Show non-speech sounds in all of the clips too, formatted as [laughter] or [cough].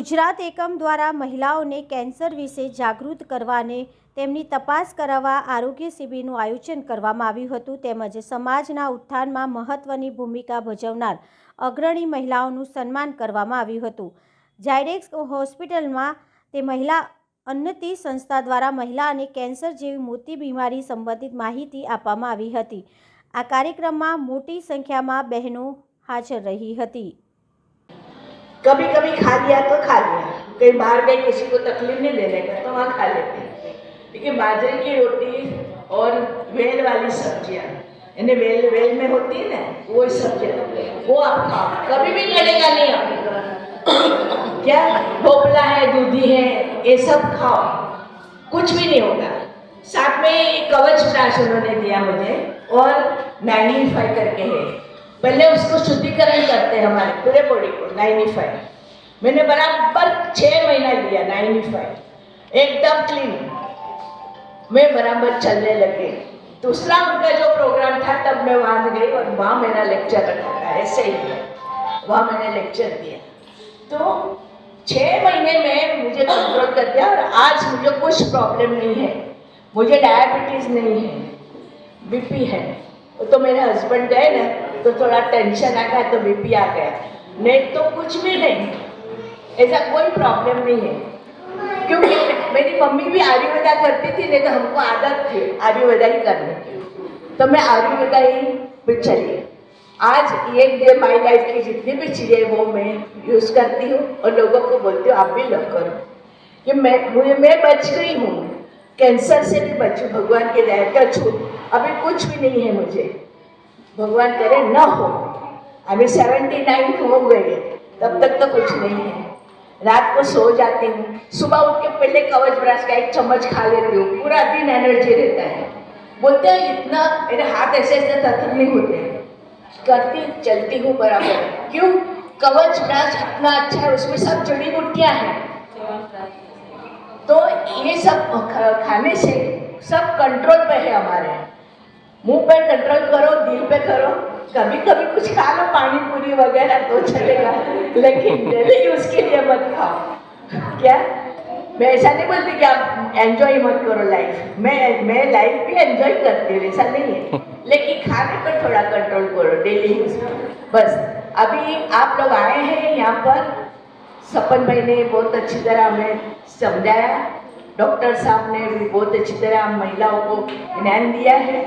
ગુજરાત એકમ દ્વારા મહિલાઓને કેન્સર વિશે જાગૃત કરવાને તેમની તપાસ કરાવવા આરોગ્ય શિબિરનું આયોજન કરવામાં આવ્યું હતું તેમજ સમાજના ઉત્થાનમાં મહત્વની ભૂમિકા ભજવનાર અગ્રણી મહિલાઓનું સન્માન કરવામાં આવ્યું હતું. ઝાયડેક્સ હોસ્પિટલમાં તે મહિલા અન્નતી સંસ્થા દ્વારા મહિલા અને કેન્સર જેવી મોટી બીમારી સંબંધિત માહિતી આપવામાં આવી હતી. આ કાર્યક્રમમાં મોટી સંખ્યામાં બહેનો હાજર રહી હતી. कभी कभी खा लिया तो खा लिया। कहीं बाहर गए, किसी को तकलीफ़ नहीं देने का तो वहाँ खा लेते हैं। लेकिन बाजरे की रोटी और वेल वाली सब्ज़ियाँ, यानी वेल वेल में होती है ना, वो सब्ज़ियाँ, वो आप खाओ। कभी भी गलेगा नहीं आप। [coughs] क्या? ढोकला है, दूधी है, ये सब खाओ। कुछ भी नहीं होगा। साथ में कवच प्राश उन्होंने दिया मुझे, और मैग्नीफाई करके है। पहले उसको शुद्धिकरण करते हैं हमारे पूरे बॉडी को नाइन्टी फाइव मैंने बराबर छः महीना लिया फाइव एकदम क्लीन मैं बराबर चलने लगे। दूसरा उनका जो प्रोग्राम था, तब मैं वहाँ गई और वहाँ मेरा लेक्चर रखा था, ऐसे ही वहाँ मैंने लेक्चर दिया। तो छः महीने में मुझे कंट्रोल कर दिया और आज मुझे कुछ प्रॉब्लम नहीं है। मुझे डायबिटीज़ नहीं है बीपी है। तो मेरे हस्बैंड गए ना तो थोड़ा टेंशन आ गया तो बीपी आ गया। नहीं तो कुछ भी नहीं। ऐसा कोई प्रॉब्लम नहीं है। क्योंकि मेरी मम्मी भी आयुर्वेदा करती थी, नहीं तो हमको आदत थी आयुर्वेदा ही करने की। तो मैं आयुर्वेदा ही पे चली आज ये ये माई लाइफ की जितनी भी चीज़ें वो मैं यूज़ करती हूँ और लोगों को बोलती हूँ, आप भी लो करो। कि मैं, मुझे, मैं बच गई हूँ। कैंसर से भी बचूँ, भगवान के दया का छूट अभी कुछ भी नहीं है मुझे। भगवान करे, न हो। अभी सेवेंटी नाइन हो गए। तब तक तो कुछ नहीं है। रात को सो जाती हूँ। सुबह उठ के पहले कवच ब्रश का एक चम्मच खा लेती हूँ। पूरा दिन एनर्जी रहता है। बोलते हैं, इतना मेरे हाथ ऐसे ऐसे तथर नहीं होते करती, चलती हूँ बराबर। क्यों? कवच ब्रश इतना अच्छा है, उसमें सब जड़ी बूटियाँ हैं? तो ये सब खाने से सब कंट्रोल पे है हमारे। मुँह पे कंट्रोल करो, दिल पे करो। कभी कभी कुछ खा लो पानी पूरी वगैरह तो चलेगा। लेकिन डेली यूज़ के लिए मत खाओ। क्या? मैं ऐसा नहीं बोलती कि आप एंजॉय मत करो लाइफ मैं मैं लाइफ भी एंजॉय करती हूँ, ऐसा नहीं है। लेकिन खाने पर थोड़ा कंट्रोल करो डेली यूज़ बस, अभी आप लोग आए हैं यहाँ पर। सपन भाई ने बहुत अच्छी तरह हमें समझाया। डॉक्टर साहब ने भी बहुत अच्छी तरह महिलाओं को ज्ञान दिया है।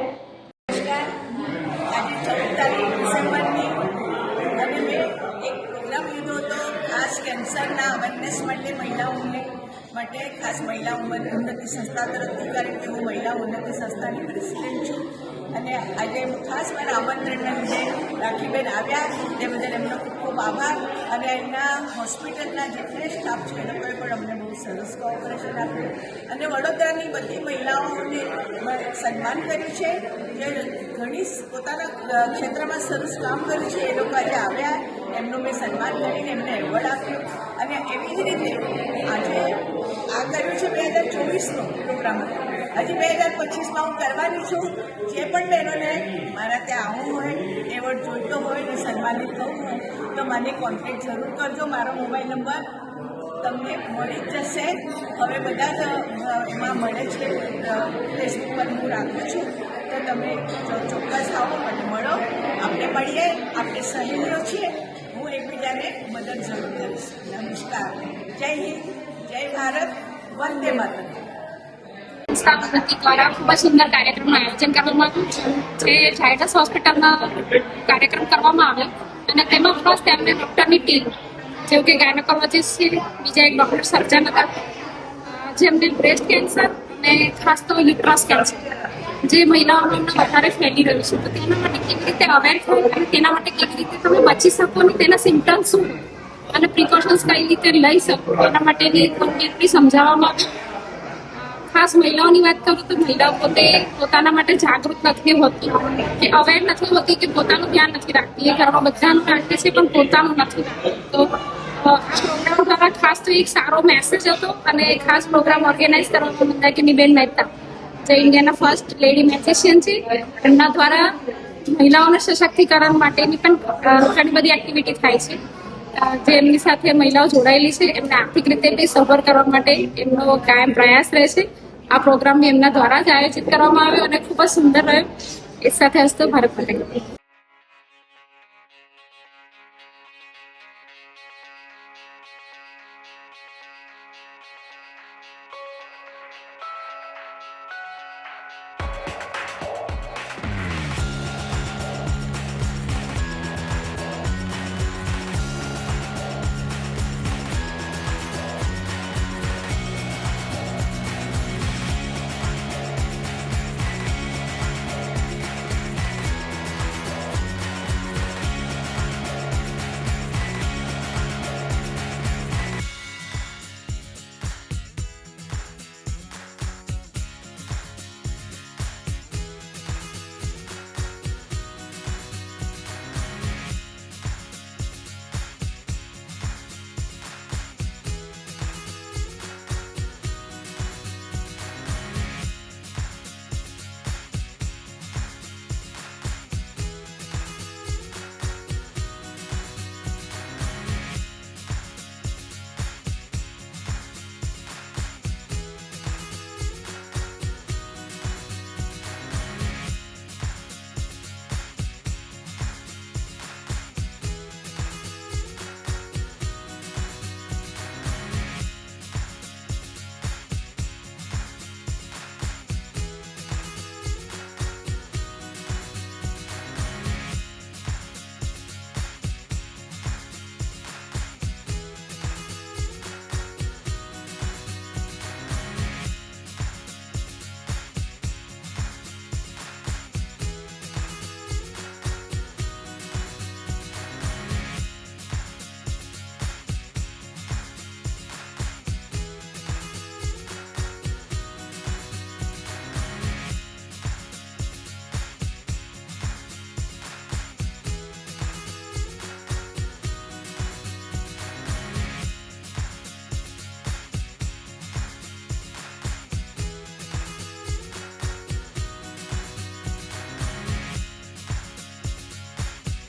કેન્સરના અવેરનેસ માટે મહિલાઓને માટે ખાસ મહિલા ઉન્ન- ઉન્નતિ સંસ્થા તરફથી, કારણ કે હું મહિલા ઉન્નતિ સંસ્થાની પ્રેસિડેન્ટ છું. અને આજે ખાસ મારા આમંત્રણના લીધે રાખીબેન આવ્યા. તે બદલ એમનો ખૂબ ખૂબ આભાર. અને એમના હોસ્પિટલના જેટલે સ્ટાફ છે, એ પણ અમને બહુ સરસ કોઓપરેશન આપ્યું. અને વડોદરાની બધી મહિલાઓને સન્માન કર્યું છે. જે ઘણી પોતાના ક્ષેત્રમાં સરસ કામ કર્યું છે. એ લોકો આજે આવ્યા. એમનું મેં સન્માન કરીને એમને એવોર્ડ આપ્યો. અને એવી જ રીતે આજે આ કર્યું છે બે હજાર ચોવીસનો પ્રોગ્રામ. હજી બે હજાર પચીસમાં હું કરવાની છું. જે પણ બહેનોને મારા ત્યાં આવવું હોય, એવોર્ડ જોઈતો હોય ને સન્માનિત થવું હોય, તો મને કોન્ટેક્ટ જરૂર કરજો. મારો મોબાઈલ નંબર તમને મળી જ જશે. હવે બધા જ એમાં મળે છે. ફેસબુક પર હું રાખું છું. તમે ચોક્કસ આવો, મને મળો. આપણે મળીએ, આપણે સહેલીઓ છીએ. હું એકબીજાને મદદ જરૂર કરીશ. નમસ્કાર. જય હિન્દ, જય ભારત, વંદે માતરમ. ખૂબ જ સુંદર કાર્યક્રમનું આયોજન કરવામાં આવ્યું જે ઝાયડસ હોસ્પિટલમાં કાર્યક્રમ કરવામાં આવે અને તેમાં ખાસ તેમને ડૉક્ટરની ટીમ જેવું કે ગાયનોકોલોજીસ્ટ છે બીજા એક ડૉક્ટર સર્જન હતા જેમને બ્રેસ્ટ કેન્સર અને ખાસ તો યુટ્રસ કેન્સર. જે મહિલાઓને વધારે ફેલી રહ્યું છે, તો તેના માટે કેવી રીતે અવેર થવું અને તેના માટે કેવી રીતે તમે બચી શકો અને તેના સિમ્ટમ્સ શું અને પ્રિકોશન્સ કઈ રીતે લઈ શકો? એના માટેની કોન્ટેક્ટની સમજાવવામાં ખાસ મહિલાઓની વાત કરું તો મહિલાઓ પોતે પોતાના માટે જાગૃત નથી હોતી. કે અવેર નથી હોતી કે પોતાનું ધ્યાન નથી રાખતી. એ ઘરમાં બધાનું રાખે છે, પણ પોતાનું નથી રાખતું. તો પ્રોગ્રામ દ્વારા ખાસ તો એક સારો મેસેજ હતો અને ખાસ પ્રોગ્રામ ઓર્ગેનાઇઝ કરવામાં મંદાકિનીબેન મહેતા જે ઇન્ડિયાના ફર્સ્ટ લેડી મેથેશિયન છે. એમના દ્વારા મહિલાઓના સશક્તિકરણ માટેની પણ ઘણી બધી એક્ટિવિટી થાય છે. જે એમની સાથે મહિલાઓ જોડાયેલી છે, એમને આર્થિક રીતે બી સભર કરવા માટે એમનો કાયમ પ્રયાસ રહેશે આ પ્રોગ્રામ એમના દ્વારા જ આયોજિત કરવામાં આવ્યો અને ખૂબ જ સુંદર રહ્યો. એ સાથે હસ્તો ભારત માટે.